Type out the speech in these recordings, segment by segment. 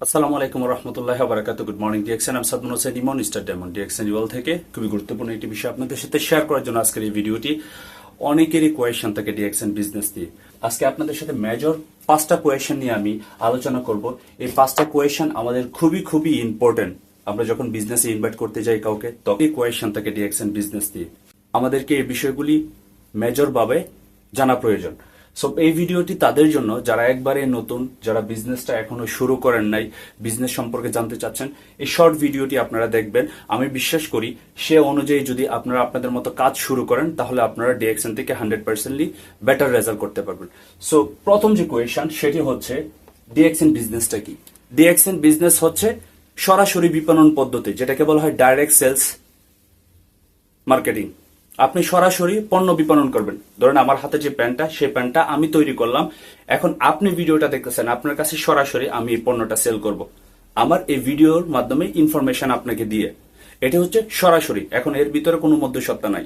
আসসালামু আলাইকুম রহমতুল্লাহ বারাকাতু good morning Hossain Emon star diamond থেকে। খুবই গুরুত্বপূর্ণ একটি বিষয় আপনাদের সাথে শেয়ার করার জন্য আজকের এই ভিডিওটি। অনেকেরই কোয়েশন থাকে বিজনেস আজকে আপনাদের সাথে মেজর পাঁচটা কোয়েশন নিয়ে আমি আলোচনা করব। এই পাঁচটা কোয়েশন আমাদের খুবই খুবই ইম্পর্টেন্ট আমরা যখন বিজনেসে ইনভাইট করতে যাই কাউকে তখন এই কোয়েশন থাকে ডিএক্সএন বিজনেস দিয়ে আমাদেরকে এই বিষয়গুলি মেজর ভাবে জানা প্রয়োজন। সো এই ভিডিওটি তাদের জন্য, যারা একবারে নতুন, যারা বিজনেসটা এখনও শুরু করেন নাই বিজনেস সম্পর্কে জানতে চাচ্ছেন, এই শর্ট ভিডিওটি আপনারা দেখবেন। আমি বিশ্বাস করি, সে অনুযায়ী যদি আপনারা আপনাদের মতো কাজ শুরু করেন, তাহলে আপনারা ডিএক্সএন থেকে হান্ড্রেড পার্সেন্টলি বেটার রেজাল্ট করতে পারবেন। সো প্রথম যে কোয়েশন সেটি হচ্ছে ডিএক্সএন বিজনেসটা কি? ডিএক্সএন বিজনেস হচ্ছে সরাসরি বিপণন পদ্ধতি, যেটাকে বলা হয় ডাইরেক্ট সেলস মার্কেটিং আপনি সরাসরি পণ্য বিপণন করবেন। ধরেন আমার হাতে যে প্যান্টটা সেই প্যান্টটা আমি তৈরি করলাম। এখন আপনি ভিডিওটা দেখতেছেন, আপনার কাছে সরাসরি আমি এই পণ্যটা সেল করব। আমার এই ভিডিওর মাধ্যমে ইনফরমেশন আপনাকে দিয়ে। এটা হচ্ছে সরাসরি, এখন এর ভিতরে কোনো মধ্যসত্ত্বা নাই।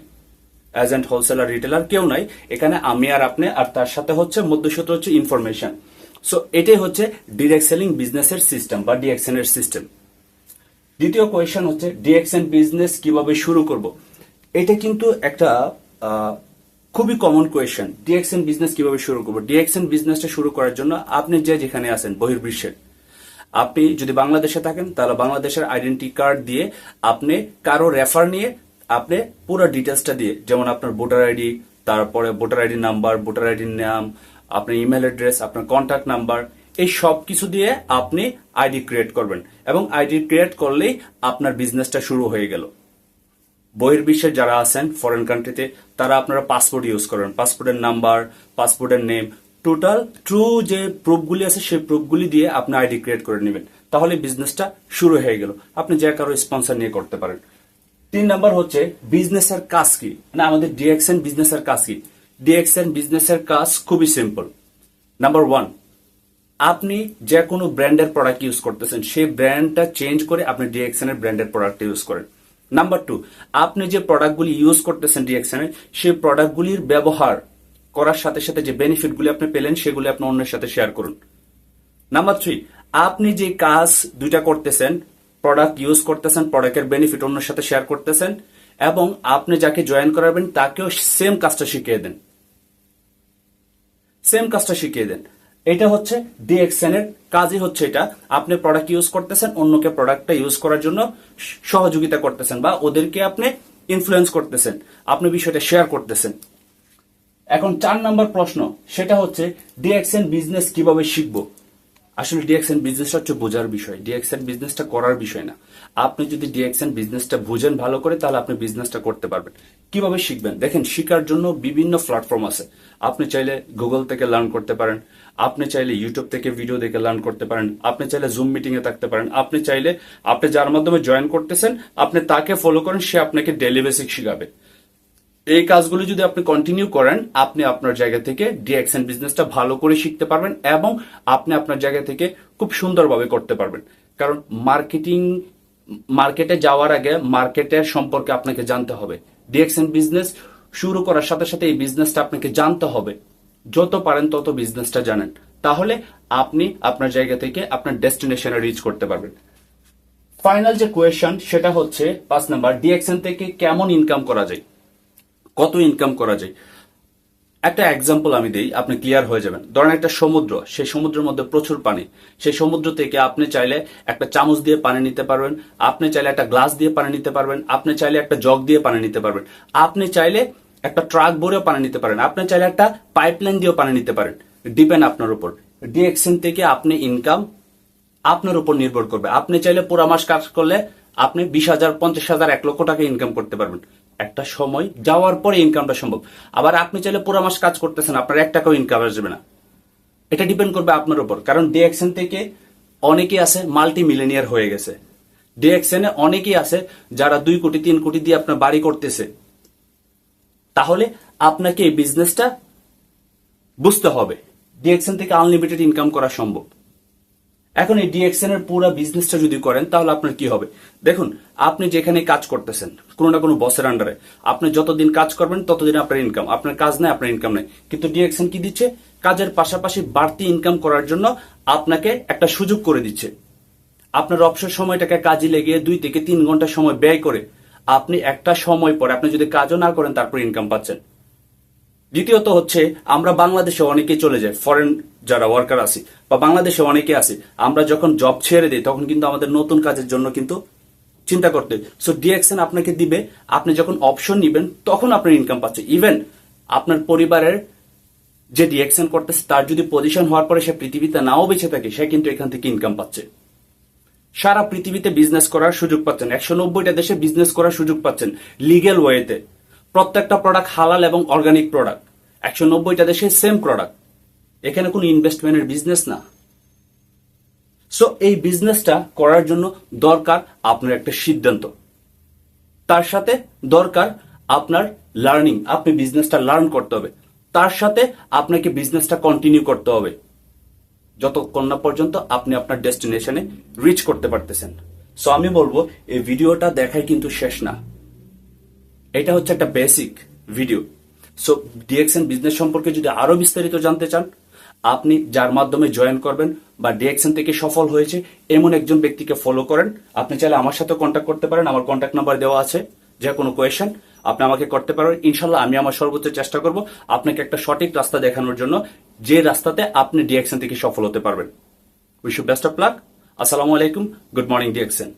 এজেন্ট হোলসেলার রিটেলার কেউ নাই, এখানে আমি আর আপনি, আর তার সাথে হচ্ছে মধ্যসত্ত্ব হচ্ছে ইনফরমেশন সো এটাই হচ্ছে ডিরেক্ট সেলিং বিজনেসের সিস্টেম বা ডিএক্সএন এর সিস্টেম দ্বিতীয় কোয়েশন হচ্ছে ডিএক্সএন বিজনেস কীভাবে শুরু করব? এটা কিন্তু একটা খুবই কমন কোয়েশন ডিএক্সএন বিজনেস কীভাবে শুরু করব? ডিএক্সএন বিজনেসটা শুরু করার জন্য আপনি যে যেখানে আছেন, বহির্বিশ্বের, আপনি যদি বাংলাদেশে থাকেন, তাহলে বাংলাদেশের আইডেন্টি কার্ড দিয়ে আপনি কারও রেফার নিয়ে আপনি পুরো ডিটেলসটা দিয়ে, যেমন আপনার ভোটার আইডি তারপরে ভোটার আইডি নাম্বার ভোটার আইডির নাম, আপনার ইমেল অ্যাড্রেস আপনার কন্ট্যাক্ট নাম্বার এই সব কিছু দিয়ে আপনি আইডি ক্রিয়েট করবেন। এবং আইডি ক্রিয়েট করলেই আপনার বিজনেসটা শুরু হয়ে গেল। বহির্বিশ্বে যারা আছেন ফরেন কান্ট্রিতে তারা আপনারা পাসপোর্ট ইউজ করেন। পাসপোর্টের নাম্বার পাসপোর্টের নেম টোটাল ট্রু যে প্রুফগুলি আছে, সেই প্রুফগুলি দিয়ে আপনি আইডি ক্রিয়েট করে নেবেন। তাহলে বিজনেসটা শুরু হয়ে গেল। আপনি যে কারও স্পন্সর নিয়ে করতে পারেন। তিন নাম্বার হচ্ছে বিজনেসের কাজ কি? না আমাদের ডিএক্সএন বিজনেসের কাজ কি? ডিএক্সএন বিজনেসের কাজ খুবই সিম্পল নাম্বার ওয়ান আপনি যে কোনো ব্র্যান্ডের প্রোডাক্ট ইউজ করতেছেন, সেই ব্র্যান্ডটা চেঞ্জ করে আপনি ডিএক্সএন এর ব্র্যান্ডের প্রোডাক্ট ইউজ করেন। নাম্বার টু আপনি যে প্রোডাক্টগুলি ইউজ করতেছেন এর সেই প্রোডাক্টগুলির ব্যবহার করার সাথে সাথে যে বেনিফিটগুলি আপনি পেলেন, সেগুলি আপনি অন্যের সাথে শেয়ার করুন। নাম্বার থ্রি আপনি যে কাজ দুইটা করতেছেন প্রোডাক্ট ইউজ করতেছেন প্রোডাক্টের বেনিফিট অন্যের সাথে শেয়ার করতেছেন, এবং আপনি যাকে জয়েন করাবেন, তাকেও সেম কাজটা শিখিয়ে দেন। সেম কাজটা শিখিয়ে দেন। এটা হচ্ছে ডিএক্সএন এর কাজই হচ্ছে এটা। আপনি প্রোডাক্ট ইউজ করতেছেন, অন্যকে প্রোডাক্টটা ইউজ করার জন্য সহযোগিতা করতেছেন বা ওদেরকে আপনি ইনফ্লুয়েন্স করতেছেন, আপনি বিষয়টা শেয়ার করতেছেন। এখন চার নাম্বার প্রশ্ন, সেটা হচ্ছে ডিএক্সএন বিজনেস কীভাবে শিখব? আসলে ডিএক্সএন বিজনেসটা হচ্ছে বোঝার বিষয় ডিএক্সএন বিজনেসটা করার বিষয় না। আপনি যদি ডিএক্সএন বিজনেসটা বুঝেন ভালো করে, তাহলে আপনি বিজনেসটা করতে পারবেন। কীভাবে শিখবেন? দেখেন, শেখার জন্য বিভিন্ন প্ল্যাটফর্ম আছে। আপনি চাইলে গুগল থেকে লার্ন করতে পারেন আপনি চাইলে ইউটিউব থেকে ভিডিও দেখে লার্ন করতে পারেন, আপনি চাইলে জুম মিটিং এ থাকতে পারেন, আপনি চাইলে আপনি যার মাধ্যমে জয়েন করতেছেন, আপনি তাকে ফলো করেন, সে আপনাকে ডেলি বেসিক শিখাবে। এই কাজগুলো যদি আপনি কন্টিনিউ করেন, আপনি আপনার জায়গা থেকে ডিএক্সএন বিজনেসটা ভালো করে শিখতে পারবেন এবং আপনি আপনার জায়গা থেকে খুব সুন্দরভাবে করতে পারবেন। কারণ মার্কেটিং মার্কেটে যাওয়ার আগে মার্কেটের সম্পর্কে আপনাকে জানতে হবে। ডিএক্সএন বিজনেস শুরু করার সাথে সাথে এই বিজনেসটা আপনাকে জানতে হবে। যত পারেন তত বিজনেসটা জানেন। তাহলে আপনি আপনার জায়গা থেকে আপনার ডেস্টিনেশনে রিচ করতে পারবেন। ফাইনাল যে কোয়েশন সেটা হচ্ছে পাঁচ নাম্বার ডিএক্সএন থেকে কেমন ইনকাম করা যায়? কত ইনকাম করা যায়? একটা এক্সাম্পল আমি দিই, আপনি ক্লিয়ার হয়ে যাবেন। ধরেন একটা সমুদ্র, সেই সমুদ্রের মধ্যে প্রচুর পানি। সেই সমুদ্র থেকে আপনি চাইলে একটা চামচ দিয়ে পানি নিতে পারবেন, আপনি চাইলে একটা গ্লাস দিয়ে পানি নিতে পারবেন, আপনি চাইলে একটা জগ দিয়ে পানি নিতে পারবেন। আপনি চাইলে একটা ট্রাক ভরেও পানি নিতে পারেন। আপনি চাইলে একটা পাইপলাইন দিয়েও পানি নিতে পারেন। ডিপেন্ড আপনার উপর। ডিএক্সএন থেকে আপনি ইনকাম আপনার উপর নির্ভর করবে। আপনি চাইলে পুরো মাস কাজ করলে আপনি বিশ হাজার, পঞ্চাশ হাজার, এক লক্ষ টাকা ইনকাম করতে পারবেন। একটা সময় যাওয়ার পরে ইনকামটা সম্ভব। আবার আপনি চাইলে পুরো মাস কাজ করতেছেন, আপনার এক টাকাও ইনকাম আসবে না। এটা ডিপেন্ড করবে আপনার উপর। কারণ ডিএক্সএন থেকে অনেকেই আছে মাল্টি মিলেনিয়ার হয়ে গেছে। ডিএক্সএন অনেকেই আছে যারা দুই কোটি, তিন কোটি দিয়ে আপনার বাড়ি করতেছে। তাহলে আপনাকে এই বিজনেসটা বুঝতে হবে। ডিএক্সএন থেকে আনলিমিটেড ইনকাম করা সম্ভব। এখন এই ডিএক্সএন এর পুরো বিজনেসটা যদি করেন, তাহলে আপনার কি হবে? দেখুন, আপনি যেখানে কাজ করতেছেন, কোনো না কোনো বসের আন্ডারে আপনি যতদিন কাজ করবেন, ততদিন আপনার ইনকাম আপনার কাজ নেই, আপনার ইনকাম নেই। কিন্তু ডিএক্সএন কি দিচ্ছে? কাজের পাশাপাশি বাড়তি ইনকাম করার জন্য আপনাকে একটা সুযোগ করে দিচ্ছে। আপনার অবসর সময়টাকে কাজে লেগে দুই থেকে তিন ঘণ্টা সময় ব্যয় করে আপনি একটা সময় পরে, আপনি যদি কাজও না করেন, তারপর ইনকাম পাচ্ছেন। দ্বিতীয়ত হচ্ছে, আমরা বাংলাদেশে অনেকে চলে যাই ফরেন যারা ওয়ার্কার আছি, বা বাংলাদেশে অনেকে আছি, আমরা যখন জব ছেড়ে দিই, তখন কিন্তু আমাদের নতুন কাজের জন্য কিন্তু চিন্তা করতে সো ডিএক্সএন আপনাকে দিবে, আপনি যখন অপশন নিবেন, তখন আপনার ইনকাম পাচ্ছে। ইভেন আপনার পরিবারের যে ডিএক্সএন করতেছে, তার যদি পজিশন হওয়ার পরে সে পৃথিবীতে নাও বেঁচে থাকে, সে কিন্তু এখান থেকে ইনকাম পাচ্ছে। সারা পৃথিবীতে বিজনেস করার সুযোগ পাচ্ছেন। একশো নব্বইটা দেশে বিজনেস করার সুযোগ পাচ্ছেন লিগেল ওয়েতে প্রত্যেকটা প্রোডাক্ট হালাল এবং অর্গানিক প্রোডাক্ট একশো নব্বইটা দেশে সেম প্রোডাক্ট এখানে কোনো ইনভেস্টমেন্টের বিজনেস না। সো এই বিজনেসটা করার জন্য দরকার আপনার একটা সিদ্ধান্ত। তার সাথে দরকার আপনার লার্নিং আপনি বিজনেসটা লার্ন করতে হবে। তার সাথে আপনাকে বিজনেসটা কন্টিনিউ করতে হবে। যতক্ষণ না পর্যন্ত আপনি আপনার ডেস্টিনেশনে রিচ করতে পারতেছেন। সো আমি বলব, এই ভিডিওটা দেখাই কিন্তু শেষ না। এটা হচ্ছে একটা basic video so DXN business সম্পর্কে যদি আরও বিস্তারিত জানতে চান, আপনি যার মাধ্যমে জয়েন করবেন বা ডিএক্সএন থেকে সফল হয়েছে, এমন একজন ব্যক্তিকে ফলো করেন। আপনি চাইলে আমার সাথে কন্ট্যাক্ট করতে পারেন। আমার কন্ট্যাক্ট নাম্বার দেওয়া আছে। যে কোনো কোয়েশন আপনি আমাকে করতে পারেন। ইনশাল্লাহ আমি আমার সর্বোচ্চ চেষ্টা করব আপনাকে একটা সঠিক রাস্তা দেখানোর জন্য যে রাস্তাতে আপনি ডিএক্সএন থেকে সফল হতে পারবেন। উইশ বেস্ট অফ লাক আসসালামু আলাইকুম। Good morning DXN